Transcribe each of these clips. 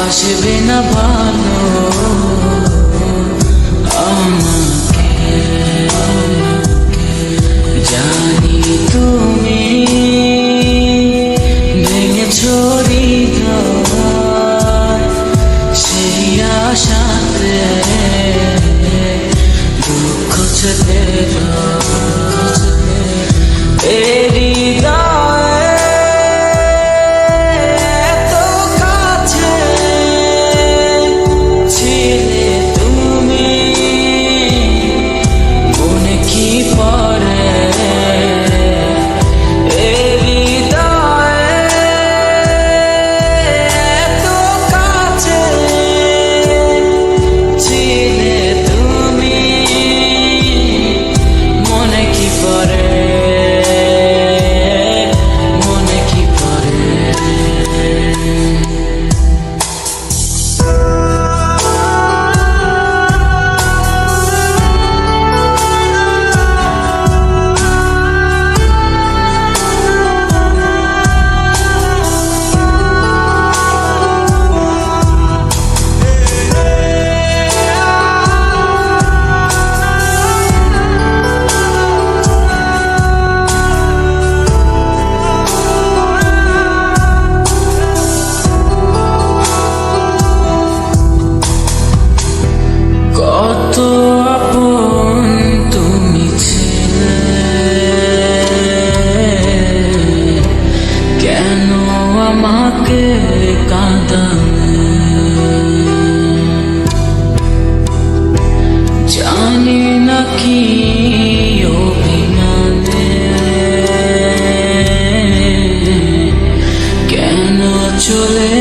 বাসবে না ভালো। আমাকে জানি তুমি ভেঙে ছড়ি সেই আশাতে দুঃখ ছেড়ে কাঁদমে। জানি না কি অভিমানে কেন চলে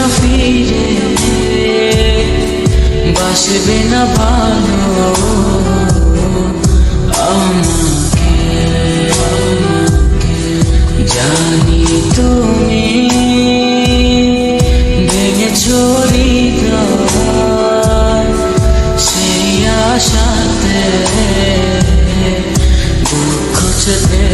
না ফিরে বাসবে না ভালো আমাকে জানি তুমি ভেঙে ছড়ি সেই আশাতে দুঃখ চেপে